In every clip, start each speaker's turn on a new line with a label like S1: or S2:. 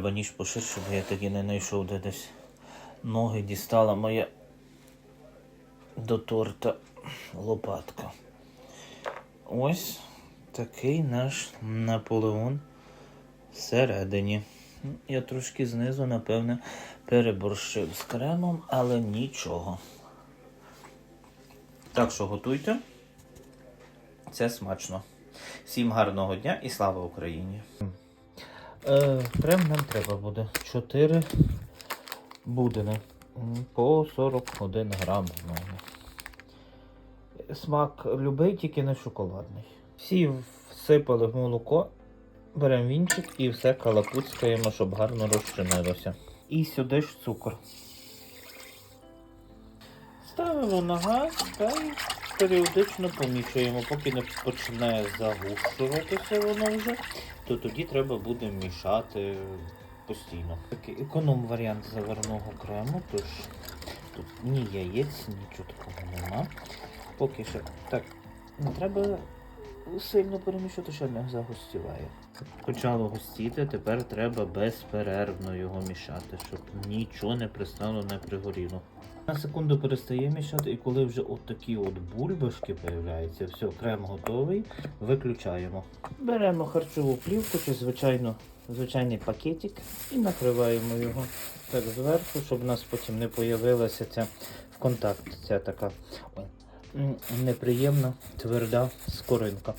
S1: Треба ніж поширше, бо я таки не знайшов, де десь ноги дістала моя до торта лопатка. Ось такий наш Наполеон всередині. Я трошки знизу, напевне, переборщив з кремом, але нічого. Так що готуйте. Це смачно. Всім гарного дня і слава Україні! Е, крем нам треба буде 4 будини по 41 грам. в мене. Смак любий, тільки не шоколадний. Всі всипали в молоко, беремо вінчик і все калапуцькаємо, щоб гарно розчинилося. І сюди ж цукор. Ставимо на газ періодично помішуємо, поки не починає загущуватися воно вже, то тоді треба буде мішати постійно. Такий економ варіант заварного крему, тож тут ні яєць, нічого такого нема. Поки що так не треба сильно перемішати, що не загустіває. Почало густіти, тепер треба безперервно його мішати, щоб нічого не пристало, не пригоріло. На секунду перестає мішати, і коли вже от такі от бульбашки появляються, все, крем готовий, виключаємо. Беремо харчову плівку чи звичайно, звичайний пакетик і накриваємо його так зверху, щоб у нас потім не появилася ця в контакт, ця така неприємна тверда скоринка.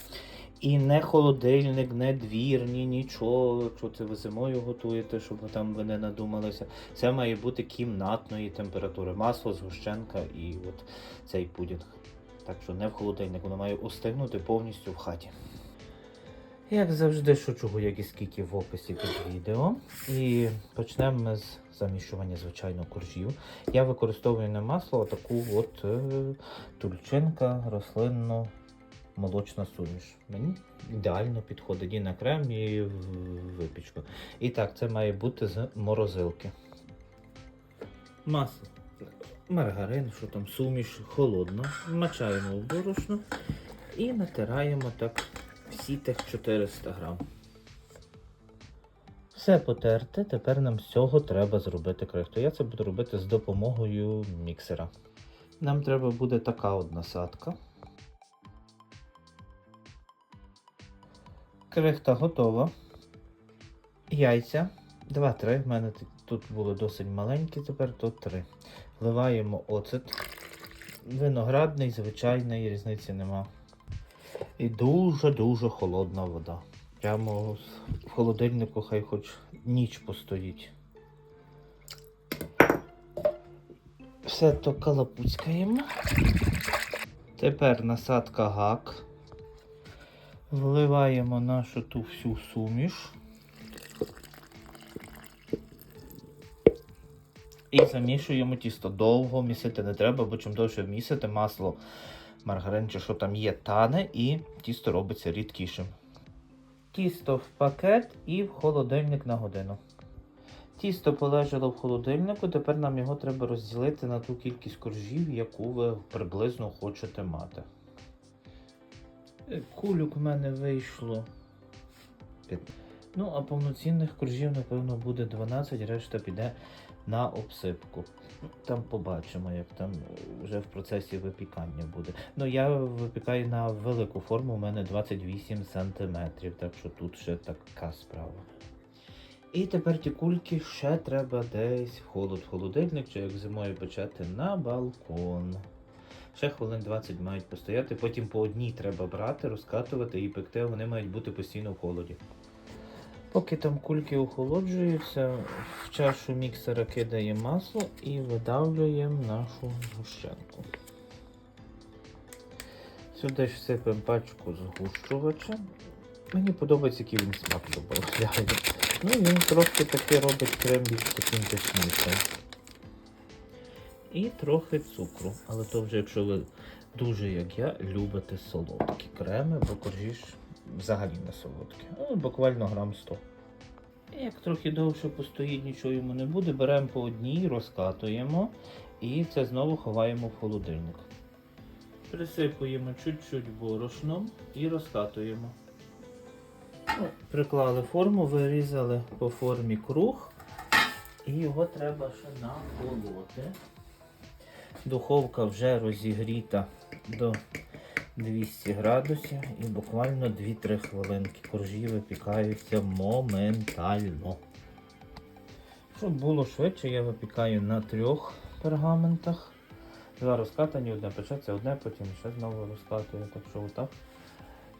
S1: І не холодильник, не двір, ні нічого, що це ви зимою готуєте, щоб ви там ви не надумалися. Це має бути кімнатної температури. Масло, згущенка і от цей пудінг. Так що не в холодильник, воно має остигнути повністю в хаті. Як завжди, шучу як і скільки в описі під відео. І почнемо ми з замішування, звичайно, коржів. Я використовую не масло, а таку от е, тульчинка рослинно молочна суміш. Мені ідеально підходить і на крем, і в випічку. І так, це має бути з морозилки. Масло. Маргарин, що там, суміш, холодно. Вмачаємо в борошно і натираємо так всі тих 400 грам. Все потерте, тепер нам з цього треба зробити крихту. Я це буду робити з допомогою міксера. Нам треба буде така от насадка. Крихта готова. Яйця. 2-3. В мене тут було досить маленькі, тепер тут 3. Вливаємо оцет. Виноградний, звичайний, різниці нема. І дуже-дуже холодна вода. Прямо в холодильнику хай хоч ніч постоїть. Все то калапуцькаємо. Тепер насадка гак. Вливаємо нашу ту всю суміш. І замішуємо тісто. Довго місити не треба, бо чим довше місити, масло, маргарин чи що там є, тане і тісто робиться рідкішим. Тісто в пакет і в холодильник на годину. Тісто полежало в холодильнику, тепер нам його треба розділити на ту кількість коржів, яку ви приблизно хочете мати. Е, Кульок в мене вийшло. Ну, а повноцінних коржів, напевно, буде 12, решта піде на обсипку. Ну, Там побачимо, як там е, вже в процесі випікання буде. Ну, я випікаю на велику форму, у мене 28 см, так що тут ще така справа. І тепер ті кульки ще треба десь в холод в холодильник, чи як зимою печати на балкон. Ще хвилин 20 мають постояти, потім по одній треба брати, розкатувати і пекти, вони мають бути постійно в холоді. Поки там кульки охолоджуються, в чашу міксера кидаємо масло і видавлюємо нашу згущенку. Сюди ж сипемо пачку згущувача. Мені подобається, який він смак додає. Ну він трохи таки робить крем більш таким пишнішим. І трохи цукру. Але то вже якщо ви дуже, як я, любите солодкі креми, бо коржі ж взагалі не солодкі. Ну, буквально грам 100. Як трохи довше постоїть, нічого йому не буде, беремо по одній, розкатуємо і це знову ховаємо в холодильник. Присипуємо чуть-чуть борошном і розкатуємо. Ну, Приклали форму, вирізали по формі круг. І його треба ще наколоти. Духовка вже розігріта до 200 градусів і буквально 2-3 хвилинки коржі випікаються моментально. Щоб було швидше, я випікаю на трьох пергаментах. Два розкатані, одне печеться, одне, потім ще знову розкатую, так що отак.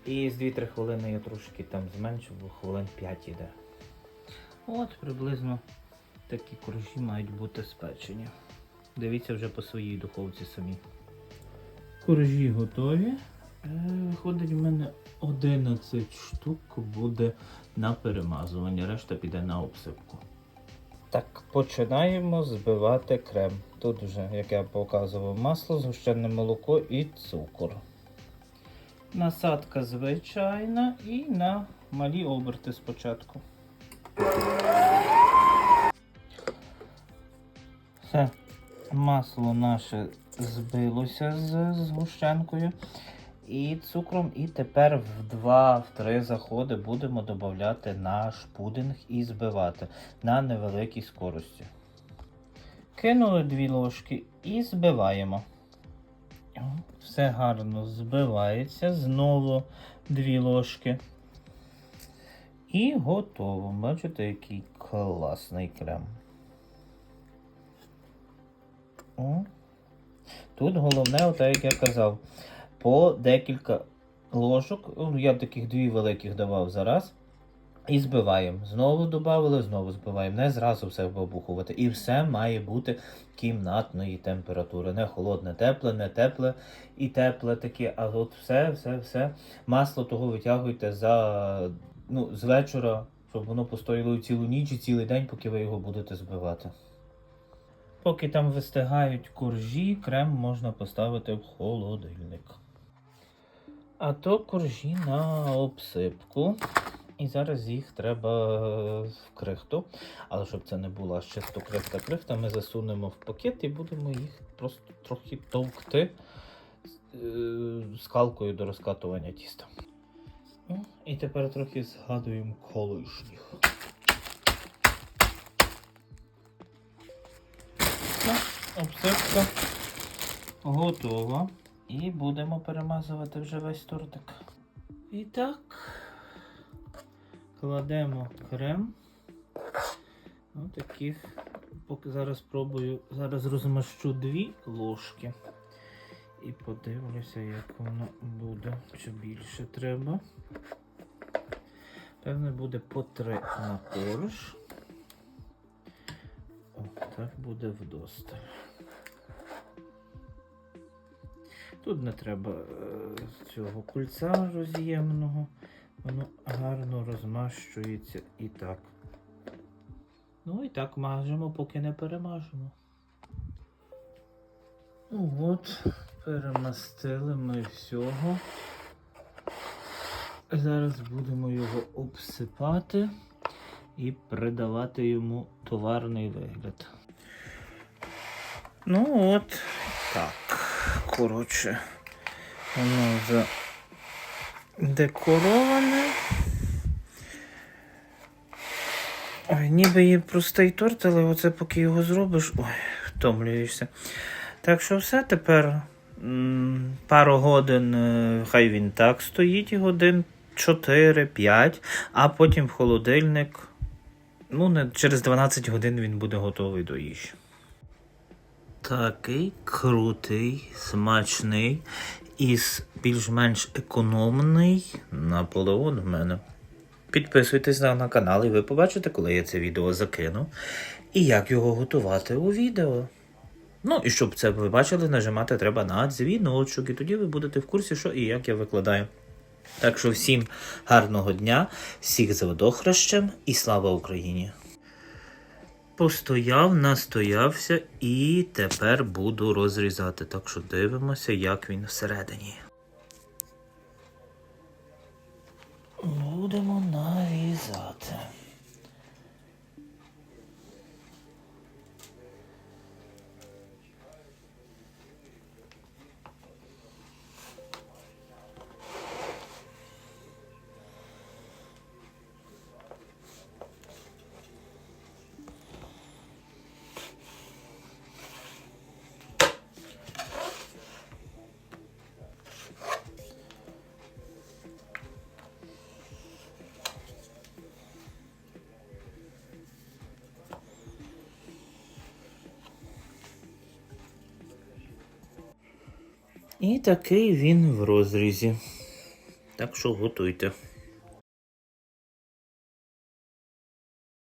S1: І з 2-3 хвилини я трошки там зменшив, бо хвилин 5 іде. От приблизно такі коржі мають бути спечені. Дивіться вже по своїй духовці самі. Коржі готові. Е, Виходить, в мене 11 штук буде на перемазування, решта піде на обсипку. Так, починаємо збивати крем. Тут вже, як я показував, масло, згущене молоко і цукор. Насадка звичайна і на малі оберти спочатку. Все, масло наше збилося з згущенкою і цукром. І тепер в 2-3 заходи будемо додати наш пудинг і збивати на невеликій скорості. Кинули 2 ложки і збиваємо. Все гарно збивається. Знову 2 ложки. І готово. Бачите, який класний крем. О. Тут головне, от як я казав, по декілька ложок. Ну, Я таких дві великих давав зараз. І збиваємо. Знову додали, знову збиваємо. Не зразу все вибухувати. І все має бути кімнатної температури. Не холодне, тепле, не тепле і тепле таке. А от все, все, все. Масло того витягуйте за ну, з вечора, щоб воно постояло цілу ніч і цілий день, поки ви його будете збивати. Поки там вистигають коржі, крем можна поставити в холодильник. А то коржі на обсипку. І зараз їх треба в крихту. Але щоб це не була чисто крихта-крихта, ми засунемо в пакет і будемо їх просто трохи товкти е, скалкою до розкатування тіста. Ну, І тепер трохи згадуємо колишніх. Обсипка готова. І будемо перемазувати вже весь тортик. І так, кладемо крем. Отаких. Поки зараз спробую, зараз розмащу дві ложки. І подивлюся, як воно буде. Чи більше треба. Певне буде по три на корж. О, так буде вдосталь. Тут не треба е, цього кульця роз'ємного. Воно гарно розмащується і так. Ну і так мажемо, поки не перемажемо. Ну от, перемастили ми всього. Зараз будемо його обсипати і придавати йому товарний вигляд. Ну от так. Коротше, воно вже. Ой, ніби є простий торт, але оце поки його зробиш, ой, втомлюєшся. Так що все тепер м, пару годин, е, хай він так стоїть, годин 4-5, а потім в холодильник. Ну, не, через 12 годин він буде готовий до їжі. Такий крутий, смачний і більш-менш економний Наполеон в мене. Підписуйтесь на, на канал, і ви побачите, коли я це відео закину, і як його готувати у відео. Ну і щоб це ви бачили, нажимати треба на дзвіночок, і тоді ви будете в курсі, що і як я викладаю. Так що всім гарного дня, всіх з водохрещем і слава Україні! Постояв, настоявся і тепер буду розрізати. Так що дивимося, як він всередині. І такий він в розрізі. Так що готуйте.